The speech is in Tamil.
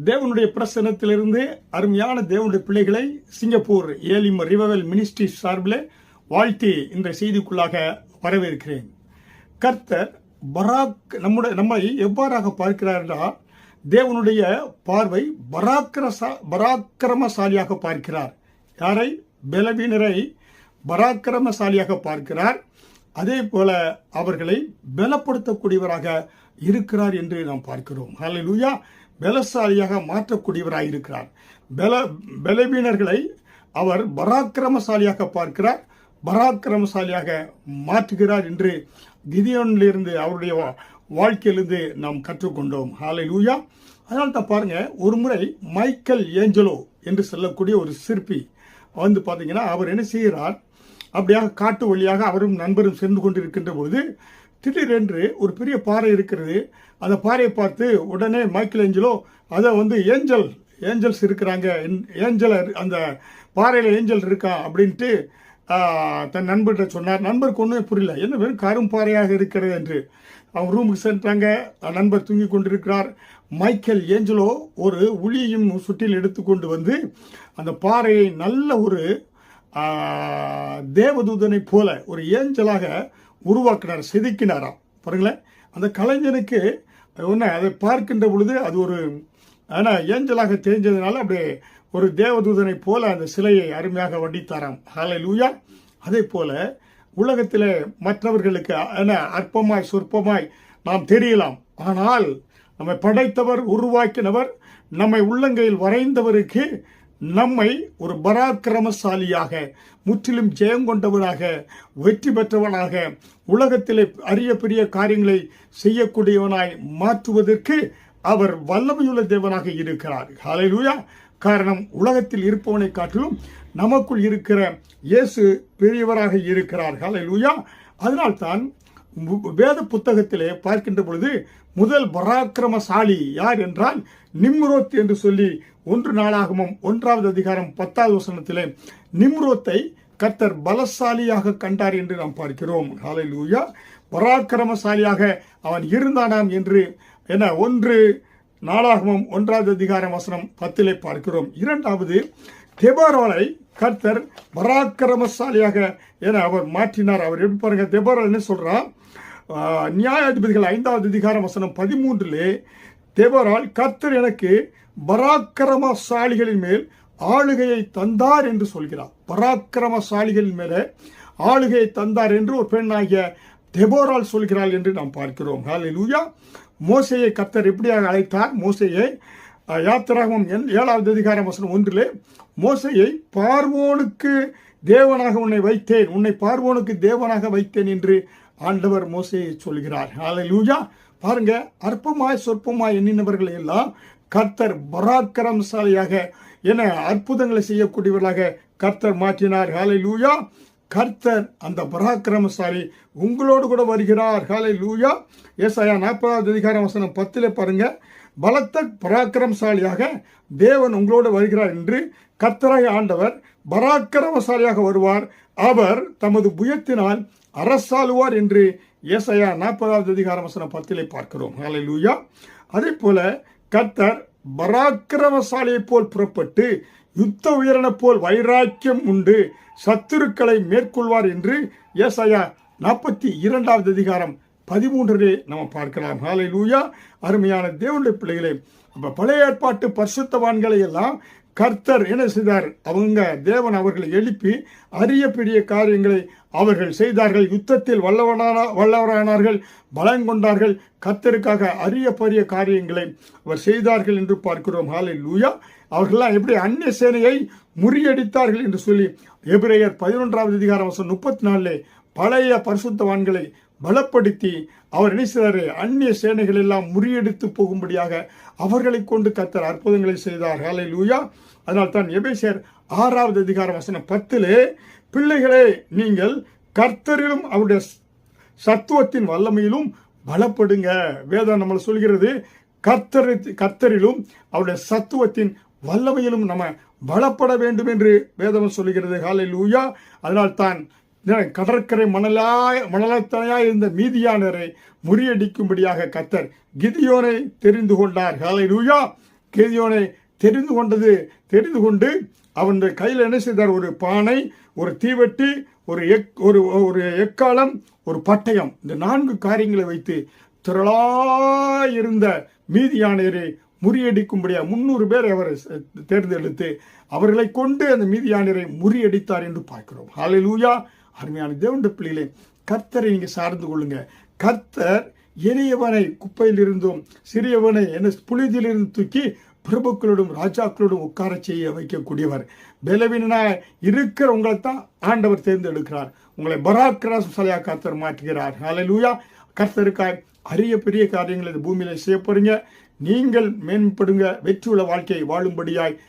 தேவனுடைய பிரசனத்திலிருந்து அருமையான தேவனுடைய பிள்ளைகளை சிங்கப்பூர் ஏலிம் ரிவவல் மினிஸ்ட்ரி சார்பில் வாழ்த்தி இந்த செய்திக்குள்ளாக வரவேற்கிறேன். கர்த்தர் பராக் நம்முடைய நம்மை எவ்வாறாக பார்க்கிறார் என்றால் தேவனுடைய பார்வை பராக்கிரசா பராக்கிரமசாலியாக பார்க்கிறார். யாரை? பலவீனரை பராக்கிரமசாலியாக பார்க்கிறார். அதே போல அவர்களை பலப்படுத்தக்கூடியவராக இருக்கிறார் என்று நாம் பார்க்கிறோம். ஹalleluya பலசாலியாக மாற்றக்கூடியவராக இருக்கிறார். பல பலவீனர்களை அவர் பராக்கிரமசாலியாக பார்க்கிறார். பராக்கிரமசாலியாக மாற்றுகிறார் என்று கிதியோனிலிருந்து அவருடைய வா- வாழ்க்கையிலிருந்து நாம் கற்றுக்கொண்டோம். ஹாலை லூயா அதனால் தான் பாருங்க ஒரு முறை மைக்கேல் ஏஞ்சலோ என்று சொல்லக்கூடிய ஒரு சிற்பி வந்து பார்த்தீங்கன்னா அவர் என்ன செய்கிறார்? அப்படியாக காட்டு வழியாக அவரும் நண்பரும் சென்று கொண்டிருக்கின்ற போது திடீரென்று ஒரு பெரிய பாறை இருக்கிறது. அந்த பாறையை பார்த்து உடனே மைக்கேல் ஏஞ்சலோ அதை வந்து ஏஞ்சல் ஏஞ்சல்ஸ் இருக்கிறாங்க. ஏஞ்சல் அந்த பாறையில் ஏஞ்சல் இருக்கா? அப்படின்ட்டு தன் நண்பர்கிட்ட சொன்னார். நண்பருக்கு ஒன்றுமே புரியல. என்ன வெறும் கரும் பாறையாக இருக்கிறது என்று. அவங்க ரூமுக்கு சென்றாங்க. நண்பர் தூங்கி கொண்டிருக்கிறார். மைக்கேல் ஏஞ்சலோ ஒரு உளியையும் சுற்றில் எடுத்துக்கொண்டு வந்து அந்த பாறையை நல்ல ஒரு தேவதூதனை போல ஒரு ஏஞ்சலாக உருவாக்கினார் செதுக்கினாராம். பாருங்களேன் அந்த கலைஞனுக்கு ஒன்று அதை பார்க்கின்ற பொழுது அது ஒரு ஆனால் ஏஞ்சலாக தெரிஞ்சதுனால அப்படியே ஒரு தேவதூதனை போல அந்த சிலையை அருமையாக வடித்தாராம் ஹாலை லூயா அதே போல உலகத்தில் மற்றவர்களுக்கு என்ன அற்பமாய் சொற்பமாய் நாம் தெரியலாம். ஆனால் நம்மை படைத்தவர் உருவாக்கினவர் நம்மை உள்ளங்கையில் வரைந்தவருக்கு நம்மை ஒரு பராக்கிரமசாலியாக முற்றிலும் ஜெயம் கொண்டவனாக வெற்றி பெற்றவனாக உலகத்திலே அரிய பெரிய காரியங்களை செய்யக்கூடியவனாய் மாற்றுவதற்கு அவர் வல்லமையுள்ள தேவனாக இருக்கிறார். ஹalleluya. காரணம் உலகத்தில் இருப்பவனை காட்டிலும் நமக்குள் இருக்கிற இயேசு பெரியவராக இருக்கிறார். ஹalleluya. அதனால்தான் வேத புத்தகத்திலே பார்க்கின்ற பொழுது முதல் பராக்கிரமசாலி யார் என்றால் நிம்ரோத் என்று சொல்லி ஒன்று நாளாகமும் ஒன்றாவது அதிகாரம் பத்தாவது வசனத்திலே நிம்ரோத்தை கர்த்தர் பலசாலியாக கண்டார் என்று நாம் பார்க்கிறோம். ஹalleluya. பராக்கிரமசாலியாக அவன் இருந்தானாம் என்று என ஒன்று நாளாகமும் ஒன்றாவது அதிகாரம் வசனம் பத்திலே பார்க்கிறோம். இரண்டாவது தெபரோலை கர்த்தர் பராக்கிரமசாலியாக என அவர் மாற்றினார். அவர் எப்படி பாருங்க தெபரோல் என்ன சொல்றார் நியாயாதிபதிகள் ஐந்தாவது அதிகாரம் வசனம் பதிமூன்றிலே தேவரால் கர்த்தர் எனக்கு பராக்கிரமசாலிகளின் மேல் ஆளுகையை தந்தார் என்று சொல்கிறார். பராக்கிரமசாலிகளின் மேலே ஆளுகையை தந்தார் என்று ஒரு பெண்ணாகிய தெபோரால் சொல்கிறாள் என்று நாம் பார்க்கிறோம். ஹalleluya மோசையை கர்த்தர் எப்படியாக அழைத்தார்? மோசையை யாத்திராகவும் யாத்திராகமம் ஏழாவது அதிகாரம் வசனம் ஒன்றிலே மோசையை பார்வோனுக்கு தேவனாக உன்னை வைத்தேன். உன்னை பார்வோனுக்கு தேவனாக வைத்தேன் என்று ஆண்டவர் மோசையை சொல்கிறார். ஹalleluya பாருங்க அற்பமாய் சொற்பமாய் எண்ணினவர்களை எல்லாம் கர்த்தர் பராக்கிரமசாலியாக என அற்புதங்களை செய்யக்கூடியவர்களாக கர்த்தர் மாற்றினார். ஹாலை லூயா கர்த்தர் அந்த பராக்கிரமசாலி உங்களோடு கூட வருகிறார். ஹாலை லூயா ஏசாயா நாற்பதாவது அதிகாரம் வசனம் பத்தில் பாருங்க. பலத்த பராக்கிரமசாலியாக தேவன் உங்களோடு வருகிறார் என்று கர்த்தராய் ஆண்டவர் பராக்கிரமசாலியாக வருவார். அவர் தமது புயத்தினால் அரசாளுவார் என்று ஏசாயா நாற்பதாவது அதிகாரம் வசனம் பத்திலே பார்க்கிறோம். ஹாலை லூயா அதே போல கர்த்தர் பராக்கிரமசாலியைப் போல் புறப்பட்டு யுத்த வீரனைப் போல் வைராக்கியம் உண்டு. சத்துருக்களை மேற்கொள்வார் என்று ஏசாயா நாற்பத்தி இரண்டாவது அதிகாரம் பதிமூன்றிலே நம்ம பார்க்கலாம். ஹாலை லூயா அருமையான தேவனுடைய பிள்ளைகளே நம்ம பழைய ஏற்பாட்டு பரிசுத்தவான்களை எல்லாம் கர்த்தர் என்ன செய்தார்? அவங்க தேவன் அவர்களை எழுப்பி அரிய பெரிய காரியங்களை அவர்கள் செய்தார்கள். யுத்தத்தில் வல்லவனான வல்லவரானார்கள் பலம் கொண்டார்கள். கர்த்தருக்காக அரிய பெரிய காரியங்களை அவர் செய்தார்கள் என்று பார்க்கிறோம். ஹாலை லூயா அவர்கள்லாம் எப்படி அந்நிய சேனையை முறியடித்தார்கள் என்று சொல்லி எபிரேயர் பதினொன்றாவது அதிகாரம் வருஷம் முப்பத்தி நாலில் பழைய பரிசுத்தவான்களை பலப்படுத்தி அவர் என்ன செய்தாரு? அந்நிய சேனைகள் எல்லாம் முறியடித்து போகும்படியாக அவர்களை கொண்டு கத்தர் அற்புதங்களை செய்தார். ஹாலை லூயா அதனால் தான் எபேசியர் ஆறாவது அதிகார வசனம் பத்திலே பிள்ளைகளே நீங்கள் கர்த்தரிலும் அவருடைய சத்துவத்தின் வல்லமையிலும் பலப்படுங்க. வேதம் நம்மளை சொல்கிறது கர்த்தரி கர்த்தரிலும் அவருடைய சத்துவத்தின் வல்லமையிலும் நம்ம பலப்பட வேண்டும் என்று வேதம் சொல்லுகிறது. ஹாலை லூயா அதனால் தான் கடற்கரை மணலாய் மணலத்தனையாய் இருந்த மீதியானரை முறியடிக்கும்படியாக கத்தர் கிதியோனை தெரிந்து கொண்டார். ஹாலை லூயா கிதியோனை தெரிந்து கொண்டது தெரிந்து கொண்டு அவன் கையில் என்ன செய்தார்? ஒரு பானை ஒரு தீவெட்டி ஒரு எக் ஒரு ஒரு எக்காலம் ஒரு பட்டயம். இந்த நான்கு காரியங்களை வைத்து திரளாயிருந்த மீதியானையரை முறியடிக்கும்படியாக முன்னூறு பேர் அவர் தேர்ந்தெடுத்து அவர்களை கொண்டு அந்த மீதியானரை முறியடித்தார் என்று பார்க்கிறோம். ஹalleluya அருமையான தேவனுடைய பிள்ளைகளே கர்த்தரை நீங்கள் சார்ந்து கொள்ளுங்க. கர்த்தர் எளியவனை குப்பையிலிருந்தும் சிறியவனை என்ன புலிதிலிருந்து தூக்கி பிரபுக்களோடும் ராஜாக்களோடும் உட்கார செய்ய வைக்கக்கூடியவர். பலவீனாய் இருக்கிற உங்களை தான் ஆண்டவர் தேர்ந்தெடுக்கிறார். உங்களை பராக்கிராசலையா கர்த்தர் மாற்றுகிறார். லூயா கர்த்தருக்காய் அரிய பெரிய காரியங்கள் இந்த பூமியில் செய்ய போகிறீங்க நீங்கள் மேம்படுங்க வெற்றியுள்ள வாழ்க்கையை வாழும்படியாய்